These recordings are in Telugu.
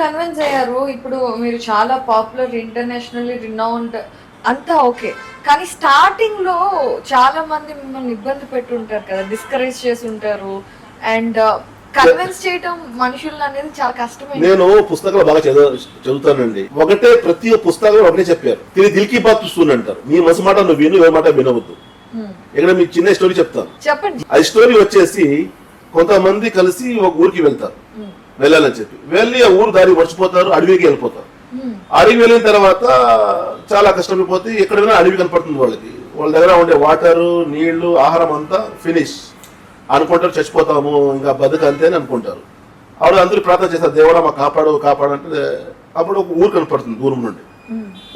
కన్విన్స్ అయ్యారు. ఇప్పుడు మీరు చాలా పాపులర్ ఇంటర్నేషనల్లీ రినౌండ్ అంతా ఓకే కానీ స్టార్టింగ్లో చాలా మంది మిమ్మల్ని ఇబ్బంది పెట్టుంటారు కదా డిస్కరేజ్ చేసి ఉంటారు అండ్ కన్విన్స్ చేయటం మనుషులు అనేది చాలా కష్టమే. నేను పుస్తకాలు బాగా చదువు చదువుతానండి. ఒకటే ప్రతి పుస్తకంలో ఒకటే చెప్పారు. తిరిగి దిల్కి బాత్ చూస్తుంది అంటారు. నీ మనసు మాట నువ్వు విను ఎవరి మాట వినవద్దు. Hmm. ఇక్కడ మీకు చిన్న స్టోరీ చెప్తాను. చెప్పండి. ఆ స్టోరీ వచ్చేసి కొంతమంది కలిసి ఒక ఊరికి వెళ్తారు. వెళ్ళాలని చెప్పి. వెళ్ళి ఆ ఊరు దారి మర్చిపోతారు అడవికి వెళ్ళిపోతారు. అడవి వెళ్ళిన తర్వాత చాలా కష్టమైపోతే ఎక్కడ వెళ్ళినా అడవి కనపడుతుంది వాళ్ళకి. వాళ్ళ దగ్గర ఉండే వాటర్ నీళ్ళు ఆహారం అంతా ఫినిష్. అనుకుంటారు చచ్చిపోతాము ఇంకా బతుకు అంతే అని అనుకుంటారు. అప్పుడు అందరూ ప్రార్థన చేస్తారు దేవుడా మా కాపాడు కాపాడు అంటే అప్పుడు ఒక ఊరు కనపడుతుంది దూరం నుండి.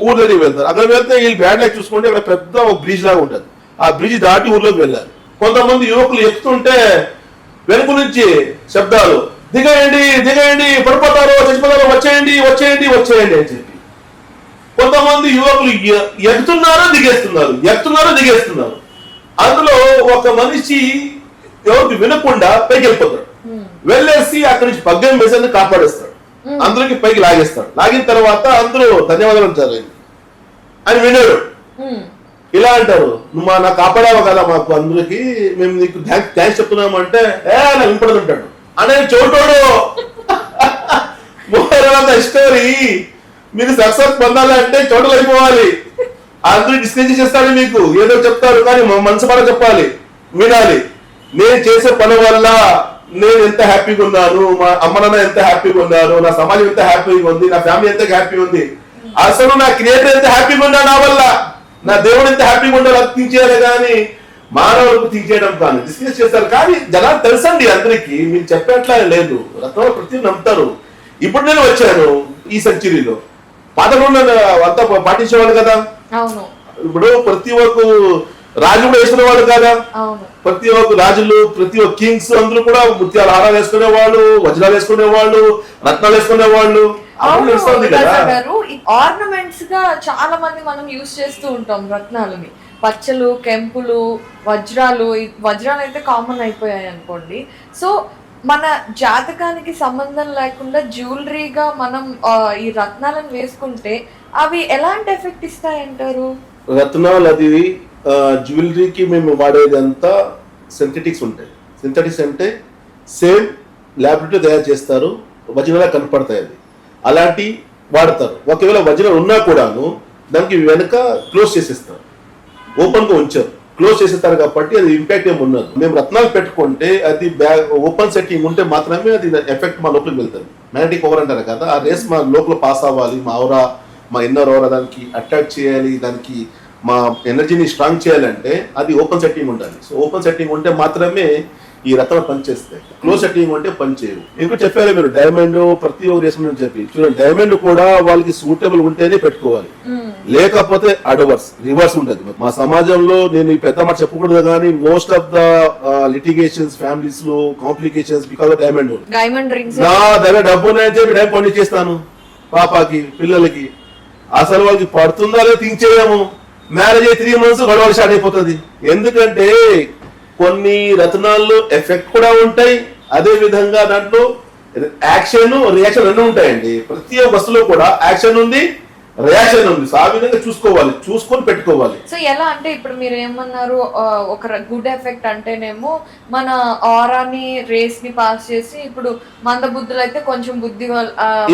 ఊరు దగ్గరికి వెళ్తారు. అక్కడ వెళ్తే వీళ్ళు బ్యాడ్ లైక్ చూసుకుంటే అక్కడ పెద్ద ఒక బ్రిడ్జ్ లాగా ఉంటుంది. ఆ బ్రిడ్జ్ దాటి ఊర్లోకి వెళ్ళారు. కొంతమంది యువకులు ఎక్కుతుంటే వెనుక నుంచి శబ్దాలు దిగేయండి దిగేయండి పడిపోతారు చచ్చిపోతారు వచ్చేయండి వచ్చేయండి వచ్చేయండి అని చెప్పి. కొంతమంది యువకులు ఎ- ఎక్కుతున్నారు దిగేస్తున్నారు ఎక్కుతున్నారు దిగేస్తున్నారు. అందులో ఒక మనిషి ఎవరికి వినకుండా పైకి వెళ్ళిపోతాడు. వెళ్ళేసి అక్కడి నుంచి పగ్గం వేసేది కాపాడేస్తాడు. అందరికి పైకి లాగేస్తాడు. లాగిన తర్వాత అందరూ ధన్యవాదాలు అంటారు అని వినాడు. ఇలా అంటారు. నువ్వు మా నాకు కాపాడావు కదా మాకు అందరికి. మేము నీకు థ్యాంక్స్ చెప్తున్నాము అంటే ఏ నా వినపడదు అంటాడు. అనే చోటోడు. స్టోరీ మీరు సక్సెస్ పొందాలంటే చోటలు అయిపోవాలి. అందరూ డిస్కస్ చేస్తారు మీకు. ఏదో చెప్తారు కానీ మనసు మాట చెప్పాలి. వినాలి. నేను చేసే పని వల్ల నేను ఎంత హ్యాపీగా ఉన్నాను మా అమ్మ నాన్న ఎంత హ్యాపీగా ఉన్నారు నా సమాజం ఎంత హ్యాపీగా ఉంది నా ఫ్యామిలీ ఎంత హ్యాపీగా ఉంది. అసలు నా క్రియేటర్ ఎంత హ్యాపీగా ఉన్నా నా వల్ల? నా దేవుడు ఎంత హ్యాపీగా ఉండాలి అది కానీ మానవులకు థింక్ చేయడం కానీ డిస్కస్ చేస్తారు. కానీ జనాలు తెలుసండి అందరికీ. మీరు చెప్పేట్లా లేదు. రత్నంలో ప్రతి నమ్ముతారు. ఇప్పుడు నేను వచ్చాను ఈ సెంచురీలో. పాతకుండా అంతా పాటించేవాడు కదా? ఇప్పుడు ప్రతి ఒక్క రాజు కూడా వేసుకునేవాడు కదా? ప్రతి ఒక్క రాజులు ప్రతి ఒక్క కింగ్స్ అందరూ కూడా ముత్యాల హారాలు వేసుకునేవాళ్ళు వజ్రాలు వేసుకునేవాళ్ళు రత్నాలు వేసుకునేవాళ్ళు. రాజా గారు ఆర్నమెంట్స్గా చాలా మంది మనం యూస్ చేస్తూ ఉంటాం రత్నాలని. పచ్చలు కెంపులు వజ్రాలు వజ్రాలు అయితే కామన్ అయిపోయాయి అనుకోండి. సో మన జాతకానికి సంబంధం లేకుండా జ్యువెలరీగా మనం ఈ రత్నాలను వేసుకుంటే అవి ఎలాంటి ఎఫెక్ట్ ఇస్తాయంటారు? రత్నాలు అది జ్యువెలరీకి మేము వాడేది అంతా సింథటిక్స్ ఉంటాయి. సింథటిక్స్ అంటే సేమ్ ల్యాబొరేటరీ తయారు చేస్తారు వజ్రంలా కనపడతాయి అది అలాంటి వాడతారు. ఒకవేళ వజ్రం ఉన్నా కూడాను దానికి వెనక క్లోజ్ చేసేస్తారు. ఓపెన్గా ఉంచారు. క్లోజ్ చేసేస్తారు కాబట్టి అది ఇంపాక్ట్ ఏమి ఉండదు. మేము రత్నాలు పెట్టుకుంటే అది బ్యాగ్ ఓపెన్ సెట్టింగ్ ఉంటే మాత్రమే అది ఎఫెక్ట్ మా లోపలికి వెళ్తుంది. మ్యాగ్నెటిక్ ఓవర్ అంటారు కదా ఆ రేస్ మా లోపల పాస్ అవ్వాలి. మా ఔరా మా ఇన్నర్ ఓవరా దానికి అట్రాక్ట్ చేయాలి. దానికి మా ఎనర్జీని స్ట్రాంగ్ చేయాలంటే అది ఓపెన్ సెట్టింగ్ ఉండాలి. సో ఓపెన్ సెట్టింగ్ ఉంటే మాత్రమే ఈ రత్నాలు పనిచేస్తాయి. క్లోజ్ సెట్టింగ్ ఉంటే పనిచేయవు ఇంకా చెప్పారు మీరు? డైమండ్ ప్రతి ఒక్కరు వేసుకుని చెప్పి. చూడండి డైమండ్ కూడా వాళ్ళకి సూటబుల్ ఉంటేనే పెట్టుకోవాలి. లేకపోతే అడవర్స్ రివర్స్ ఉంటుంది మా సమాజంలో నేను పెద్ద మాట చెప్పకూడదు కానీ మోస్ట్ ఆఫ్ ద లిటిగేషన్స్ ఫ్యామిలీస్లో కాంప్లికేషన్స్ బికాస్ ఆఫ్ డైమండ్ నా దగ్గర డబ్బు ఉన్నాయని చెప్పి డైమండ్ చేస్తాను పాపాకి పిల్లలకి. అసలు వాళ్ళకి పడుతుందా లేదో థింక్ చేయము మ్యారేజ్ అయ్యి త్రీ మంత్స్ గొడవలు స్టార్ట్ అయిపోతుంది. ఎందుకంటే కొన్ని రత్నాల్లో ఎఫెక్ట్ కూడా ఉంటాయి. అదే విధంగా దాంట్లో యాక్షన్ రియాక్షన్ రెండు ఉంటాయండి. ప్రతి ఒక్క వస్తువులో కూడా యాక్షన్ ఉంది రియాక్షన్ ఉంది. సో ఆ విధంగా చూసుకోవాలి చూసుకొని పెట్టుకోవాలి. సో ఎలా అంటే ఇప్పుడు మీరు ఏమన్నారు ఒక గుడ్ ఎఫెక్ట్ అంటేనేమో మన ఆరాని రేస్ని పాస్ చేసి ఇప్పుడు మంద బుద్ధులు అయితే కొంచెం బుద్ధి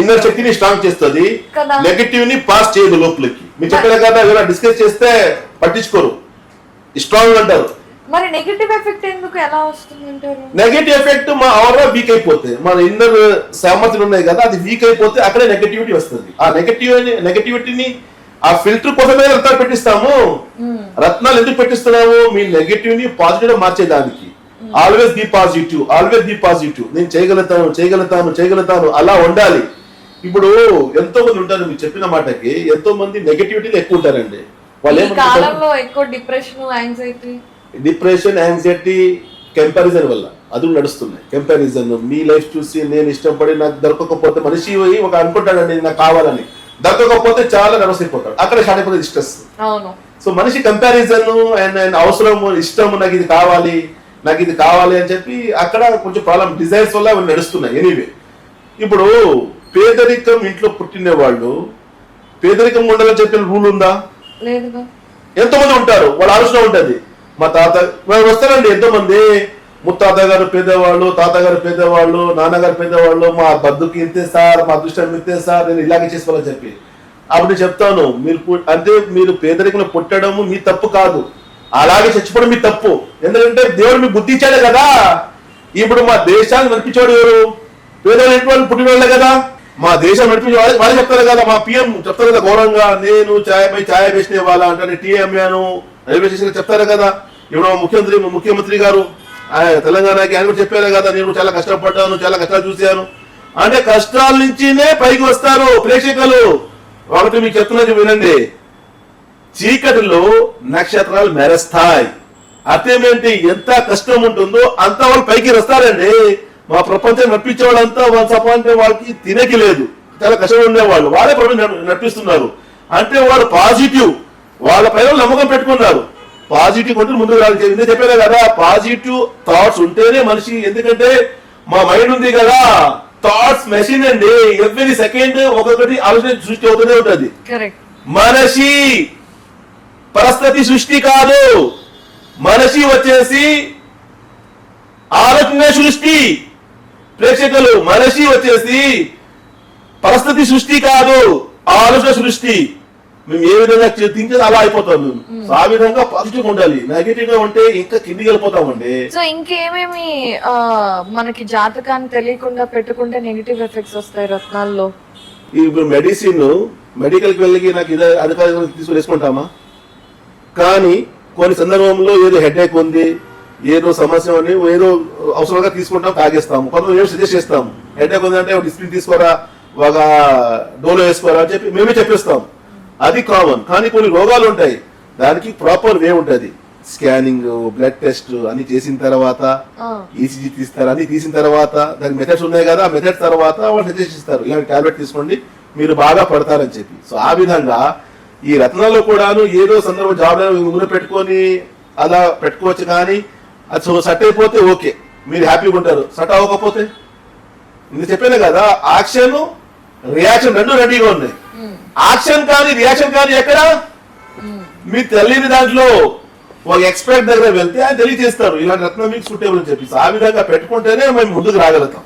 ఇన్నర్ శక్తిని స్ట్రాంగ్ చేస్తుంది. నెగటివ్ని పాస్ చేయదు లోపలికి. మీరు చెప్పిన కదా ఏమైనా డిస్కస్ చేస్తే పట్టించుకోరు. స్ట్రాంగ్ అంటారు. మరి నెగటివ్ ఎఫెక్ట్ ఎందుకు ఎలా వస్తుంది అంటారు? నెగటివ్ ఎఫెక్ట్ మా ఆరా వీక్ అయిపోతే మన ఇన్నర్ సామర్థ్యం ఉన్నాయి కదా అది వీక్ అయిపోతే అక్కడే నెగటివిటీ వస్తుంది. ఆ నెగటివ్ నెగటివిటీని ఆ ఫిల్టర్ కోసమే రత్నాలు పెట్టిస్తాము. రత్నాలు ఎందుకు పెట్టిస్తున్నాము? మీ నెగటివ్ని పాజిటివ్గా మార్చేదానికి. Always be positive always be positive నేను చేయగలుగుతాను చేయగలుగుతాను చేయగలుగుతాను అలా ఉండాలి. ఇప్పుడు ఎంతో మంది ఉంటారు మీరు చెప్పిన మాటకి ఎంతో మంది నెగటివిటీలు ఎక్కువ ఉంటారండి. వాళ్ళు కాలంలో ఎక్కువ depression anxiety depression anxiety comparison వల్ల అది నడుస్తున్నాయి. కంపారిజన్ మీ లైఫ్ చూసి నేను ఇష్టపడి నాకు దొరకకపోతే మనిషి ఒక అనుకుంటాడండి నాకు కావాలని. దొరకకపోతే చాలా నర్వస్ అయిపోతాడు. అక్కడ స్టార్ట్ అయిపోతుంది స్ట్రెస్ సో మనిషి కంపారిజన్ అండ్ అండ్ అవసరం ఇష్టం నాకు ఇది కావాలి నాకు ఇది కావాలి అని చెప్పి అక్కడ కొంచెం ప్రాబ్లం డిజైర్స్ వల్ల నడుస్తున్నాయి. ఎనీవే ఇప్పుడు పేదరికం ఇంట్లో పుట్టిన వాళ్ళు పేదరికం ఉండాలని చెప్పిన రూల్ ఉందా? లేదుగా ఎంతో మంది ఉంటారు వాళ్ళ ఆలోచన ఉంటది. మా తాత వాళ్ళు వస్తారండి ఎంతో మంది ముత్తాత గారు పేదవాళ్ళు తాతగారు పేదవాళ్ళు నాన్నగారు పేదవాళ్ళు మా బతుకు ఇంతే సార్ మా అదృష్టం ఇంతే సార్ నేను ఇలాగే చేసుకోవాలని చెప్పి. అప్పుడు చెప్తాను మీరు అంటే మీరు పేదరికంలో పుట్టడము మీ తప్పు కాదు. అలాగే చచ్చిపోవడం మీ తప్పు. ఎందుకంటే దేవుడు మీకు బుద్ధి ఇచ్చాడే కదా. ఇప్పుడు మా దేశాన్ని నడిపించాడు ఎవరు? పేదవాళ్ళు ఇంటి వాళ్ళు పుట్టిన వాళ్ళే కదా. మా దేశం నడిపించే వాళ్ళు వాళ్ళు చెప్తారు కదా మా పిఎం చెప్తారు కదా ఘోరంగా నేను ఛాయ్ పై ఛాయ్ వేసిన వాళ్ళ అంటే టీఎంఏను రైల్వే స్టేషన్ చెప్తారు కదా. ఇప్పుడు ముఖ్యమంత్రి ముఖ్యమంత్రి గారు ఆయన తెలంగాణకి ఆయన కూడా చెప్పారు కదా నేను చాలా కష్టపడ్డాను చాలా కష్టాలు చూశాను. అంటే కష్టాల నుంచినే పైకి వస్తారు ప్రేక్షకులు. ఒకటి మీకు చెప్తున్నది వినండి. చీకటిలో నక్షత్రాలు మెరస్తాయి. అర్థం ఏంటి? ఎంత కష్టం ఉంటుందో అంత వాళ్ళు పైకి వస్తారండి. మా ప్రపంచం నడిపించే వాళ్ళంతా వాళ్ళ సప అంటే వాళ్ళకి తినకి లేదు. చాలా కష్టం ఉండేవాళ్ళు. వాళ్ళే ప్రపంచం నడి- నడిపిస్తున్నారు. అంటే వాళ్ళు పాజిటివ్. వాళ్ళ పైన నమ్మకం పెట్టుకున్నారు. పాజిటివ్ కొంటే ముందుకు రాలి నేను చెప్పాను కదా పాజిటివ్ థాట్స్ ఉంటేనే మనిషి ఎందుకంటే మా మైండ్ ఉంది కదా థాట్స్ మెషిన్ అండి. ఎవ్రీ సెకండ్ ఒక్కొక్కటి ఆలోచన సృష్టి అవుతూనే ఉంటుంది. మనిషి పరిస్థితి సృష్టి కాదు. మనిషి వచ్చేసి ఆలోచన సృష్టి. ప్రేక్షకులు మనిషి వచ్చేసి పరిస్థితి సృష్టి కాదు ఆలోచన సృష్టి. మేము ఏ విధంగా థింక్ అలా అయిపోతాం మేము. ఆ విధంగా పాజిటివ్ ఉండాలి. నెగిటివ్గా ఉంటే ఇంకా కిందికి వెళ్ళిపోతామండి. సో ఇంకేమేమి మనకి జాతకాన్ని తెలియకుండా పెట్టుకుంటే నెగిటివ్ ఎఫెక్ట్స్ వస్తాయి రత్నాల్లో? ఇప్పుడు మెడిసిన్ మెడికల్కి వెళ్ళి నాకు ఇదే అధికారం తీసుకుని వేసుకుంటామా? కానీ కొన్ని సందర్భంలో ఏదో హెడేక్ ఉంది ఏదో సమస్య అని ఏదో అవసరంగా తీసుకుంటాం తాగేస్తాము. కొంతమంది ఏమో సజెస్ట్ చేస్తాము. అంటే డిస్ప్లిన్ తీసుకోరా ఒక డోలో వేసుకోరా అని చెప్పి మేమే చెప్పిస్తాం. అది కామన్ కానీ కొన్ని రోగాలు ఉంటాయి. దానికి ప్రాపర్ వే ఉంటుంది. స్కానింగ్ బ్లడ్ టెస్ట్ అన్ని చేసిన తర్వాత ఈసీజీ తీస్తారు అన్ని తీసిన తర్వాత దానికి మెథడ్స్ ఉన్నాయి కదా ఆ మెథడ్స్ తర్వాత వాళ్ళు సజెస్ట్ ఇస్తారు ఇలాంటి టాబ్లెట్ తీసుకోండి మీరు బాగా పడతారని చెప్పి. సో ఆ విధంగా ఈ రత్నాల్లో కూడాను ఏదో సందర్భం జాబ్ ముందు పెట్టుకొని అలా పెట్టుకోవచ్చు కానీ అది సో సెట్ అయిపోతే ఓకే. మీరు హ్యాపీగా ఉంటారు. సెట్ అవ్వకపోతే? నేను చెప్పాను కదా యాక్షన్ రియాక్షన్ రెండు రెడీగా ఉన్నాయి. ఉమ్, యాక్షన్ కానీ రియాక్షన్ కానీ ఎక్కడ? ఉమ్. మీకు తెలియని దాంట్లో ఒక ఎక్స్పర్ట్ దగ్గర వెళ్తే ఆయన తెలియజేస్తారు ఇలాంటి రత్నం మీకు సూటేబుల్ అని చెప్పి. ఆ విధంగా పెట్టుకుంటేనే మేము ముందుకు రాగలుగుతాం.